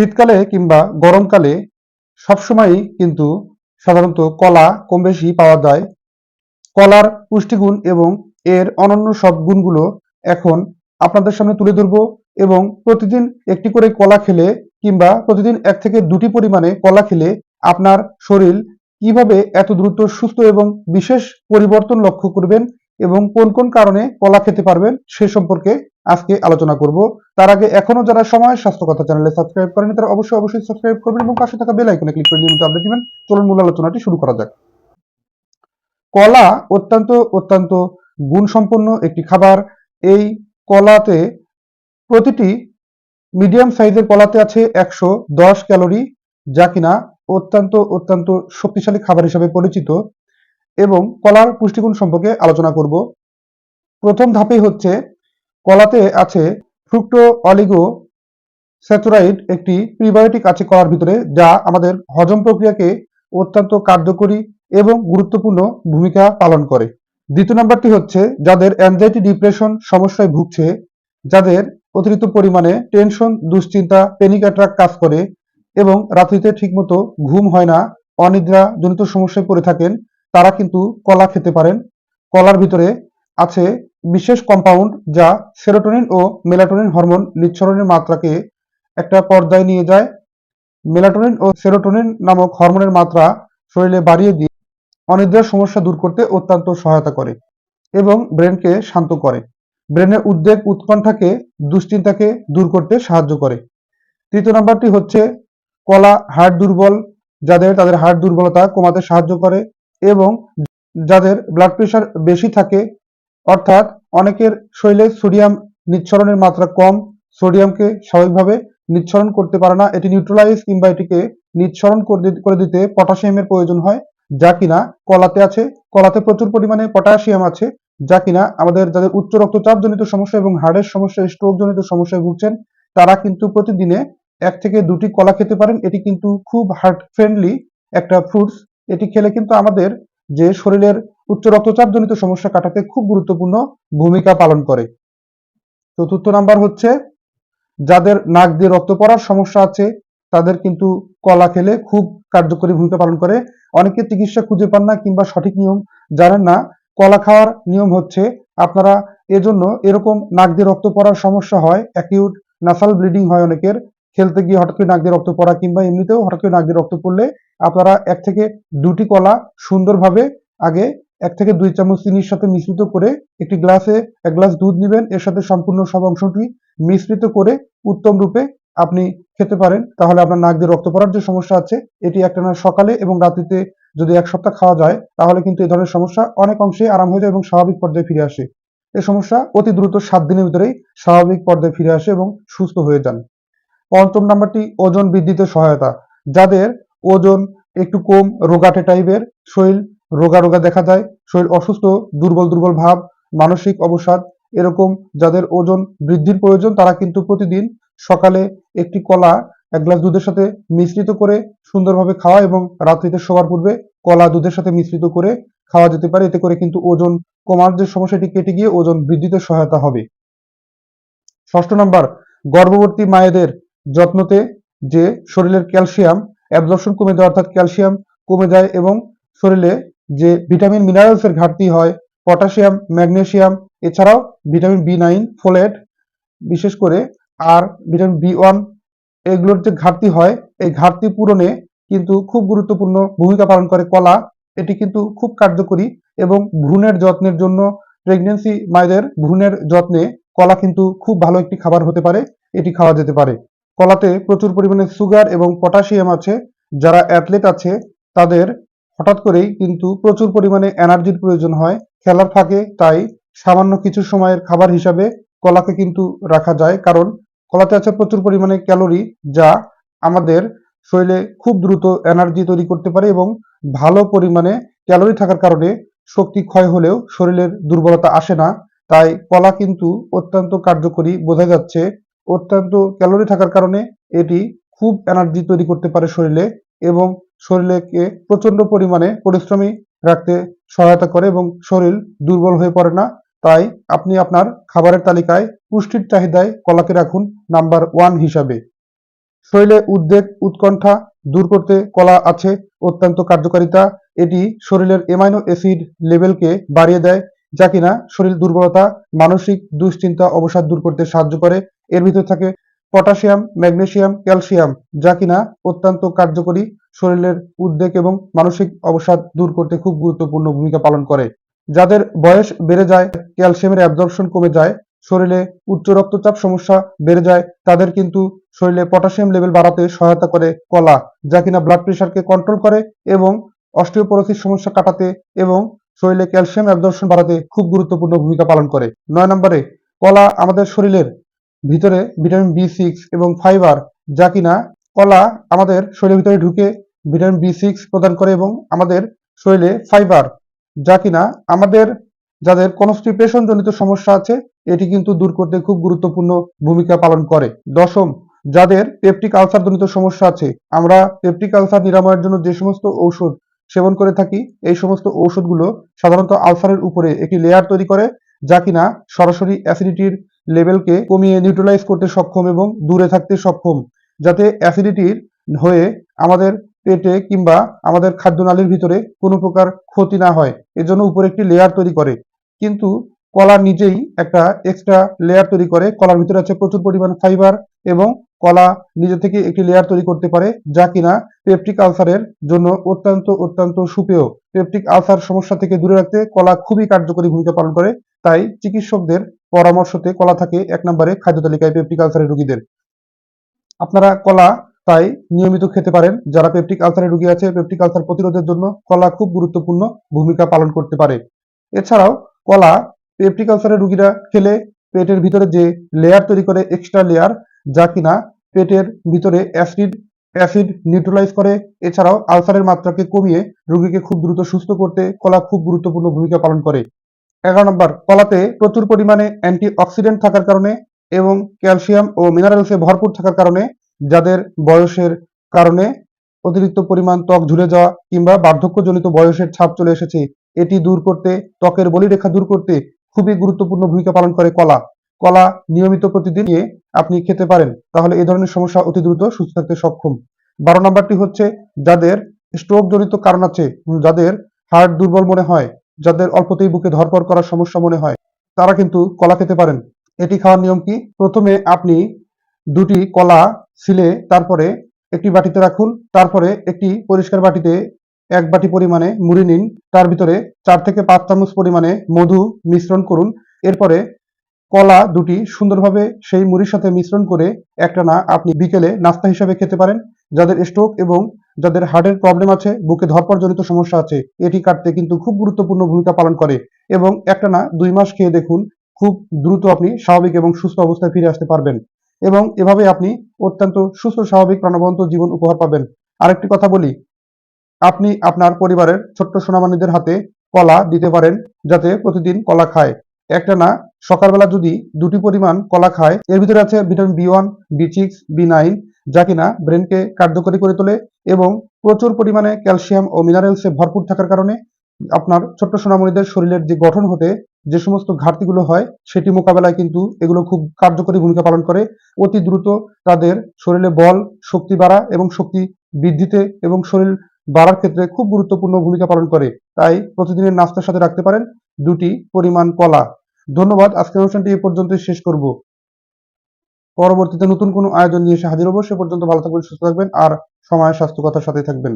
শীতকালে কিংবা গরমকালে সবসময়ই কিন্তু সাধারণত কলা কম বেশি পাওয়া যায়। কলার পুষ্টিগুণ এবং এর অনন্য সব গুণগুলো এখন আপনাদের সামনে তুলে ধরবো এবং প্রতিদিন একটি করে কলা খেলে কিংবা প্রতিদিন এক থেকে দুটি পরিমাণে কলা খেলে আপনার শরীর কীভাবে এত দ্রুত সুস্থ এবং বিশেষ পরিবর্তন লক্ষ্য করবেন এবং কোন কোন কারণে কলা খেতে পারবেন সে সম্পর্কে আজকে আলোচনা করব। তার আগে এখনও যারা সময়, স্বাস্থ্য কথা চ্যানেলে সাবস্ক্রাইব করেনি তারা অবশ্যই অবশ্যই সাবস্ক্রাইব করবেন এবং পাশে থাকা বেল আইকনে ক্লিক করে নিয়মিত আপডেট দিবেন চলুন মূল আলোচনাটি শুরু করা যাক। কলা অত্যন্ত অত্যন্ত গুণসম্পন্ন একটি খাবার। এই কলাতে প্রতিটি মিডিয়াম সাইজের কলাতে আছে একশো দশ ক্যালোরি, যা কিনা অত্যন্ত অত্যন্ত শক্তিশালী খাবার হিসেবে পরিচিত। এবং কলার পুষ্টিগুণ সম্পর্কে আলোচনা করব। প্রথম ধাপেই হচ্ছে কলাতে আছে ফ্রুক্টো অলিগো স্যাচুরাইড একটি প্রিবায়োটিক আছে কলার ভিতরে, যা আমাদের হজম প্রক্রিয়াকে অত্যন্ত কার্যকরী এবং গুরুত্বপূর্ণ ভূমিকা পালন করে। দ্বিতীয় নম্বরটি হচ্ছে যাদের অ্যাংজাইটি ডিপ্রেশন সমস্যায় ভুগছে, যাদের অতিরিক্ত পরিমাণে টেনশন দুশ্চিন্তা প্যানিক অ্যাট্রাক কাজ করে এবং রাত্রিতে ঠিকমতো ঘুম হয় না অনিদ্রা জনিত সমস্যায় পড়ে থাকেন তারা কিন্তু কলা খেতে পারেন। কলার ভিতরে আছে বিশেষ কম্পাউন্ড যা সেরোটোনিন ও মেলাটোনিন হরমোন নিঃসরণের মাত্রাকে একটা পর্যায়ে নিয়ে যায়। মেলাটোনিন ও সেরোটোনিন নামক হরমোনের মাত্রা শরীরে বাড়িয়ে দিয়ে অনিদ্রার সমস্যা দূর করতে অত্যন্ত সহায়তা করে এবং ব্রেনকে শান্ত করে। ব্রেনের উদ্বেগ উৎকণ্ঠাকে দুশ্চিন্তাকে দূর করতে সাহায্য করে। তৃতীয় নাম্বারটি হচ্ছে কলা হাড় দুর্বল, যাদের তাদের হাড় দুর্বলতা কমাতে সাহায্য করে। এবং যাদের ব্লাড প্রেশার বেশি থাকে, অর্থাৎ অনেকের শরীরে সোডিয়াম নিঃসরণের মাত্রা কম সোডিয়ামকে স্বাভাবিকভাবে নিঃসরণ করতে পারে না, এটি নিউট্রালাইজ কিংবা এটিকে নিঃসরণ করে দিতে- পটাশিয়ামের প্রয়োজন হয়, যা কিনা কলাতে আছে। কলাতে প্রচুর পরিমাণে পটাশিয়াম আছে, যা কিনা আমাদের যাদের উচ্চ রক্তচাপ জনিত সমস্যা এবং হার্টের সমস্যা স্ট্রোক জনিত সমস্যায় ভুগছেন, তারা কিন্তু প্রতিদিনে এক থেকে দুটি কলা খেতে পারেন। এটি কিন্তু খুব হার্ট ফ্রেন্ডলি একটা ফ্রুটস এটি খেলে কিন্তু আমাদের যে শরীরের উচ্চ রক্তচাপ জনিত সমস্যা কাটাতে খুব গুরুত্বপূর্ণ ভূমিকা পালন করে। চতুর্থ নাম্বার হচ্ছে, যাদের নাক দিয়ে রক্ত পড়ার সমস্যা আছে, তাদের কিন্তু কলা খেলে খুব কার্যকরী ভূমিকা পালন করে। অনেকে চিকিৎসা খুঁজে পান না কিংবা সঠিক নিয়ম জানেন না। কলা খাওয়ার নিয়ম হচ্ছে, আপনারা এজন্য এরকম নাক দিয়ে রক্ত পড়ার সমস্যা হয় অ্যাকিউট নাসাল ব্লিডিং হয় অনেকের। খেলতে গিয়ে হঠাৎ করে নাক দিয়ে রক্ত পড়া কিংবা এমনিতেও হঠাৎ করে নাক দিয়ে রক্ত পড়লে আপনারা এক থেকে দুটি কলা সুন্দরভাবে আগে এক থেকে দুই চামচ চিনির সাথে মিশ্রিত করে একটি গ্লাসে এক গ্লাস দুধ নেবেন। এর সাথে সম্পূর্ণ সব অংশটি মিশ্রিত করে উত্তম রূপে আপনি খেতে পারেন। তাহলে আপনার নাক দিয়ে রক্ত পড়ার যে সমস্যা আছে, এটি একটানা সকালে এবং রাত্রিতে যদি এক সপ্তাহ খাওয়া যায়, তাহলে কিন্তু এই ধরনের সমস্যা অনেক অংশে আরাম হয়ে যায় এবং স্বাভাবিক পর্যায়ে ফিরে আসে। এই সমস্যা অতি দ্রুত সাত দিনের ভিতরেই স্বাভাবিক পর্যায়ে ফিরে আসে এবং সুস্থ হয়ে যান। পঞ্চম নাম্বারটি ওজন বৃদ্ধিতে সহায়তা, যাদের ওজন একটু কম রোগাটে টাইপের, শরীর রোগা রোগা দেখা যায়, শরীর অসুস্থ, দুর্বল দুর্বল ভাব, মানসিক অবসাদ এরকম যাদের ওজন বৃদ্ধির প্রয়োজন, তারা কিন্তু প্রতিদিন সকালে একটি কলা এক গ্লাস দুধের সাথে মিশ্রিত করে সুন্দরভাবে খাওয়া এবং রাত্রিতে শোবার পূর্বে কলা দুধের সাথে মিশ্রিত করে খাওয়া যেতে পারে। এতে করে কিন্তু ওজন কমার যে সমস্যাটি কেটে গিয়ে ওজন বৃদ্ধিতে সহায়তা হবে। ষষ্ঠ নাম্বার, গর্ভবতী মায়েদের যত্নতে যে শরীরের ক্যালসিয়াম অ্যাবজর্পশন কমে যায়, অর্থাৎ ক্যালসিয়াম কমে যায় এবং শরীরে যে ভিটামিন মিনারেলস এর ঘাটতি হয় পটাশিয়াম ম্যাগনেসিয়াম এছাড়াও ভিটামিন বি নাইন ফোলেট বিশেষ করে, আর ভিটামিন বি ওয়ান এগুলোর যে ঘাটতি হয়, এই ঘাটতি পূরণে কিন্তু খুব গুরুত্বপূর্ণ ভূমিকা পালন করে কলা। এটি কিন্তু খুব কার্যকরী এবং ভ্রূণের যত্নের জন্য প্রেগনেন্সি মায়েদের ভ্রূণের যত্নে কলা কিন্তু খুব ভালো একটি খাবার হতে পারে, এটি খাওয়া যেতে পারে। কলাতে প্রচুর পরিমাণে সুগার এবং পটাশিয়াম আছে, যারা অ্যাথলেট আছে, তাদের হঠাৎ করেই কিন্তু প্রচুর পরিমাণে এনার্জির প্রয়োজন হয়, খেলার ফাঁকে, তাই সামান্য কিছু সময়ের খাবার হিসাবে কলাকে কিন্তু রাখা যায়, কারণ কলাতে আছে প্রচুর পরিমাণে ক্যালোরি, যা আমাদের শরীরে খুব দ্রুত এনার্জি তৈরি করতে পারে এবং ভালো পরিমাণে ক্যালোরি থাকার কারণে শক্তি ক্ষয় হলেও শরীরের দুর্বলতা আসে না। তাই কলা কিন্তু অত্যন্ত কার্যকরী, বোঝা যাচ্ছে অত্যন্ত ক্যালোরি থাকার কারণে এটি খুব এনার্জি তৈরি করতে পারে শরীরে এবং শরীরকে প্রচণ্ড পরিমাণে পরিশ্রমী রাখতে সহায়তা করে এবং শরীর দুর্বল হয়ে পড়ে না। তাই আপনি আপনার খাবারের তালিকায় পুষ্টির চাহিদায় কলাকে রাখুন নাম্বার ওয়ান হিসাবে। শরীরে উদ্বেগ, উৎকণ্ঠা দূর করতে কলা আছে, অত্যন্ত কার্যকারিতা। এটি শরীরের এমাইনো অ্যাসিড লেভেলকে বাড়িয়ে দেয়, যা কিনা শরীর দুর্বলতা, মানসিক দুশ্চিন্তা, অবসাদ দূর করতে সাহায্য করে। এর ভিতরে থাকে পটাশিয়াম ম্যাগনেসিয়াম ক্যালসিয়াম, যা কিনা অত্যন্ত কার্যকরী শরীরের উদ্বেগ এবং মানসিক অবসাদ দূর করতে খুব গুরুত্বপূর্ণ ভূমিকা পালন করে। যাদের বয়স বেড়ে যায়, ক্যালসিয়ামের অ্যাবজর্পশন কমে যায়, শরীরে উচ্চ রক্তচাপ সমস্যা বেড়ে যায়, তাদের কিন্তু শরীরে পটাশিয়াম লেভেল বাড়াতে সহায়তা করে কলা, যা কিনা ব্লাড প্রেশারকে কন্ট্রোল করে এবং অস্টিওপোরোসিস সমস্যা কাটাতে এবং শরীরে ক্যালসিয়াম অ্যাবজর্পশন বাড়াতে খুব গুরুত্বপূর্ণ ভূমিকা পালন করে। নয় নম্বরে, কলা আমাদের শরীরের ভিতরে ভিটামিন বি সিক্স এবং ফাইবার যা কিনা কলা আমাদের শরীরের ভিতরে ঢুকে ভিটামিন বি সিক্স প্রদান করে এবং আমাদের শরীরে ফাইবার যা কিনা আমাদের যাদের কনস্টিপেশন জনিত সমস্যা আছে, এটি কিন্তু দূর করতে খুব গুরুত্বপূর্ণ ভূমিকা পালন করে। দশম, যাদের পেপটিক আলসার জনিত সমস্যা আছে, আমরা পেপটিক আলসার নিরাময়ের জন্য যে সমস্ত ঔষধ সেবন করে থাকি, এই সমস্ত ঔষধগুলো সাধারণত আলসারের উপরে একটি লেয়ার তৈরি করে, যা কিনা সরাসরি অ্যাসিডিটির লেভেলকে কমিয়ে নিউট্রালাইজ করতে সক্ষম এবং দূরে থাকতে সক্ষম, যাতে অ্যাসিডিটির হয়ে আমাদের পেটে কিংবা আমাদের খাদ্যনালীর ভিতরে কোনো প্রকার ক্ষতি না হয়। এজন্য উপরে একটি লেয়ার তৈরি করে। কিন্তু কলা নিজেই একটা এক্সট্রা লেয়ার তৈরি করে। কলার ভিতরে আছে প্রচুর পরিমাণ ফাইবার এবং কলা নিজে থেকে একটি লেয়ার তৈরি করতে পারে, যা কিনা পেপটিক আলসারের জন্য অত্যন্ত অত্যন্ত সুপেয়। পেপটিক আলসার সমস্যা থেকে দূরে রাখতে কলা খুবই কার্যকরী ভূমিকা পালন করে। তাই চিকিৎসকদের পরামর্শতে কলা থাকে এক নম্বরে খাদ্য তালিকায় পেপটিক আলসারের রোগীদের। আপনারা কলা তাই নিয়মিত খেতে পারেন। যারা পেপটিক আলসারের রোগী আছে পেপটিক আলসার প্রতিরোধের জন্য কলা খুব গুরুত্বপূর্ণ ভূমিকা পালন করতে পারে। এছাড়াও কলা পেপটিক আলসারের রোগীরা খেলে পেটের ভিতরে যে লেয়ার তৈরি করে এক্সট্রা লেয়ার যা কিনা পেটের ভিতরে অ্যাসিড অ্যাসিড নিউট্রালাইজ করে, এছাড়াও আলসারের মাত্রাকে কমিয়ে রোগীকে খুব দ্রুত সুস্থ করতে কলা খুব গুরুত্বপূর্ণ ভূমিকা পালন করে। এগারো নম্বর, কলাতে প্রচুর পরিমাণে অ্যান্টি অক্সিডেন্ট থাকার কারণে এবং ক্যালসিয়াম ও মিনারেলসে ভরপুর থাকার কারণে যাদের বয়সের কারণে অতিরিক্ত পরিমাণ ত্বক ঝুলে যাওয়া কিংবা বার্ধক্যজনিত বয়সের ছাপ চলে এসেছে, এটি দূর করতে, ত্বকের বলিরেখা দূর করতে খুবই গুরুত্বপূর্ণ ভূমিকা পালন করে কলা। কলা নিয়মিত প্রতিদিন নিয়ে আপনি খেতে পারেন, তাহলে এই ধরনের সমস্যা অতি দ্রুত সুস্থ থাকতে সক্ষম। বারো নম্বরটি হচ্ছে, যাদের স্ট্রোক জনিত কারণ আছে, যাদের হার্ট দুর্বল মনে হয় যাদের অল্পতেই বুকে ধরপড় করার সমস্যা মনে হয়, তারা কিন্তু কলা খেতে পারেন। এটি খাওয়ার নিয়ম কি? প্রথমে আপনি দুটি কলা ছিলে তারপরে একটি বাটিতে রাখুন, তারপরে একটি পরিষ্কার বাটিতে এক বাটি পরিমাণে মুড়ি নিন, তার ভিতরে চার থেকে পাঁচ চামচ পরিমাণে মধু মিশ্রণ করুন, এরপরে কলা দুটি সুন্দরভাবে সেই মুড়ির সাথে মিশ্রণ করে একটানা আপনি বিকেলে নাস্তা হিসাবে খেতে পারেন, যাদের স্ট্রোক এবং যাদের হার্টের প্রবলেম আছে, বুকে ধরপড়জনিত সমস্যা আছে, এটি কাটতে কিন্তু খুব গুরুত্বপূর্ণ ভূমিকা পালন করে এবং একটানা দুই মাস খেয়ে দেখুন, খুব দ্রুত আপনি স্বাভাবিক এবং সুস্থ অবস্থায় ফিরে আসতে পারবেন এবং এভাবে আপনি অত্যন্ত সুস্থ স্বাভাবিক প্রাণবন্ত জীবন উপহার পাবেন। আরেকটি কথা বলি, আপনি আপনার পরিবারের ছোট্ট সোনামানিদের হাতে কলা দিতে পারেন যাতে প্রতিদিন কলা খায়। একটা না, সকালবেলা যদি দুটি পরিমাণ কলা খায়, এর ভিতরে আছে vitamin B one B six B nine যা কিনা ব্রেনকে কার্যকরী করে তোলে এবং প্রচুর পরিমাণে ক্যালসিয়াম ও মিনারেলসে ভরপুর থাকার কারণে আপনার ছোট্ট সোনামণিদের শরীরের যে গঠন হতে, যে সমস্ত ঘাটতিগুলো হয়, সেটি মোকাবেলায় কিন্তু এগুলো খুব কার্যকরী ভূমিকা পালন করে। অতি দ্রুত তাদের শরীরে বল, শক্তি বাড়া এবং শক্তি বৃদ্ধিতে এবং শরীর বাড়ার ক্ষেত্রে খুব গুরুত্বপূর্ণ ভূমিকা পালন করে। তাই প্রতিদিনের নাস্তার সাথে রাখতে পারেন দুটি পরিমাণ কলা। ধন্যবাদ। আজকের অনুষ্ঠানটি এ পর্যন্তই শেষ করব। পরবর্তীতে নতুন কোনো আয়োজন নিয়ে এসে হাজির হব। সে পর্যন্ত ভালো থাকবেন, সুস্থ থাকবেন, আর সময়, স্বাস্থ্য, কথার সাথে থাকবেন।